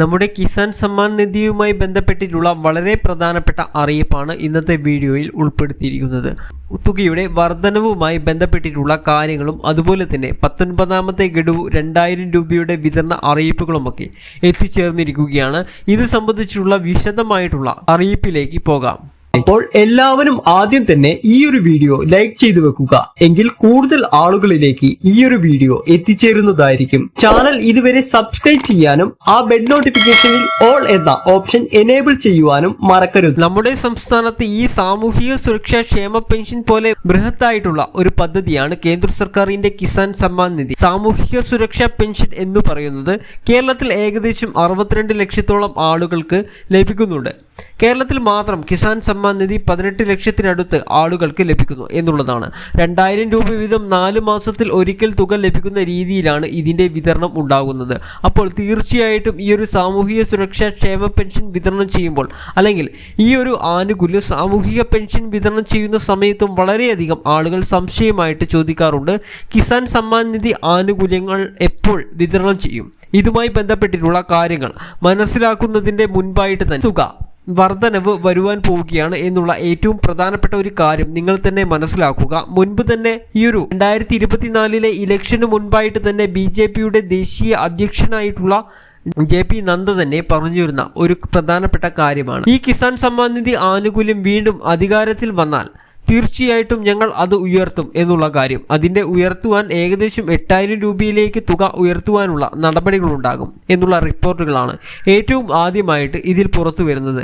നമ്മുടെ കിസാൻ സമ്മാൻ നിധിയുമായി ബന്ധപ്പെട്ടിട്ടുള്ള വളരെ പ്രധാനപ്പെട്ട അറിയിപ്പാണ് ഇന്നത്തെ വീഡിയോയിൽ ഉൾപ്പെടുത്തിയിരിക്കുന്നത്. തുകയുടെ വർധനവുമായി ബന്ധപ്പെട്ടിട്ടുള്ള കാര്യങ്ങളും അതുപോലെ തന്നെ പത്തൊൻപതാമത്തെ ഗഡു രണ്ടായിരം രൂപയുടെ വിതരണ അറിയിപ്പുകളുമൊക്കെ എത്തിച്ചേർന്നിരിക്കുകയാണ്. ഇത് സംബന്ധിച്ചുള്ള വിശദമായിട്ടുള്ള അറിയിപ്പിലേക്ക് പോകാം. അപ്പോൾ എല്ലാവരും ആദ്യം തന്നെ ഈ ഒരു വീഡിയോ ലൈക്ക് ചെയ്തു വെക്കുക. എങ്കിൽ കൂടുതൽ ആളുകളിലേക്ക് ഈ ഒരു വീഡിയോ എത്തിച്ചേരുന്നതായിരിക്കും. ചാനൽ ഇതുവരെ സബ്സ്ക്രൈബ് ചെയ്യാനും ആ ബെഡ് നോട്ടിഫിക്കേഷനിൽ ഓൾ എന്ന ഓപ്ഷൻ എനേബിൾ ചെയ്യുവാനും മറക്കരുത്. നമ്മുടെ സംസ്ഥാനത്ത് ഈ സാമൂഹിക സുരക്ഷാ ക്ഷേമ പെൻഷൻ പോലെ ബൃഹത്തായിട്ടുള്ള ഒരു പദ്ധതിയാണ് കേന്ദ്ര സർക്കാരിന്റെ കിസാൻ സമ്മാൻ നിധി. സാമൂഹിക സുരക്ഷാ പെൻഷൻ എന്ന് പറയുന്നത് കേരളത്തിൽ ഏകദേശം അറുപത്തിരണ്ട് ലക്ഷത്തോളം ആളുകൾക്ക് ലഭിക്കുന്നുണ്ട്. കേരളത്തിൽ മാത്രം കിസാൻ സമ്മാൻ നിധി പതിനെട്ട് ലക്ഷത്തിനടുത്ത് ആളുകൾക്ക് ലഭിക്കുന്നു എന്നുള്ളതാണ്. രണ്ടായിരം രൂപ വീതം നാല് മാസത്തിൽ ഒരിക്കൽ തുക ലഭിക്കുന്ന രീതിയിലാണ് ഇതിന്റെ വിതരണം ഉണ്ടാകുന്നത്. അപ്പോൾ തീർച്ചയായിട്ടും ഈ ഒരു സാമൂഹിക സുരക്ഷാ ക്ഷേമ പെൻഷൻ വിതരണം ചെയ്യുമ്പോൾ അല്ലെങ്കിൽ ഈ ഒരു ആനുകൂല്യം സാമൂഹിക പെൻഷൻ വിതരണം ചെയ്യുന്ന സമയത്തും വളരെയധികം ആളുകൾ സംശയമായിട്ട് ചോദിക്കാറുണ്ട്. കിസാൻ സമ്മാൻ നിധി ആനുകൂല്യങ്ങൾ എപ്പോൾ വിതരണം ചെയ്യും? ഇതുമായി ബന്ധപ്പെട്ടിട്ടുള്ള കാര്യങ്ങൾ മനസ്സിലാക്കുന്നതിന്റെ മുൻപായിട്ട് തന്നെ. തുക വർധനവ് വരുവാൻ പോവുകയാണ് എന്നുള്ള ഏറ്റവും പ്രധാനപ്പെട്ട ഒരു കാര്യം നിങ്ങൾ തന്നെ മനസ്സിലാക്കുക. മുൻപ് തന്നെ ഈ ഒരു രണ്ടായിരത്തി ഇരുപത്തിനാലിലെ ഇലക്ഷന് മുൻപായിട്ട് തന്നെ ബി ജെ പിയുടെ ദേശീയ അധ്യക്ഷനായിട്ടുള്ള ജെ പി നന്ദ തന്നെ പറഞ്ഞിരുന്ന ഒരു പ്രധാനപ്പെട്ട കാര്യമാണ്. ഈ കിസാൻ സമ്മാൻ നിധി ആനുകൂല്യം വീണ്ടും അധികാരത്തിൽ വന്നാൽ തീർച്ചയായിട്ടും ഞങ്ങൾ അത് ഉയർത്തും എന്നുള്ള കാര്യം. അതിന്റെ ഉയർത്തുവാൻ ഏകദേശം എട്ടായിരം രൂപയിലേക്ക് തുക ഉയർത്തുവാനുള്ള നടപടികളുണ്ടാകും എന്നുള്ള റിപ്പോർട്ടുകളാണ് ഏറ്റവും ആദ്യമായിട്ട് ഇതിൽ പുറത്തു വരുന്നത്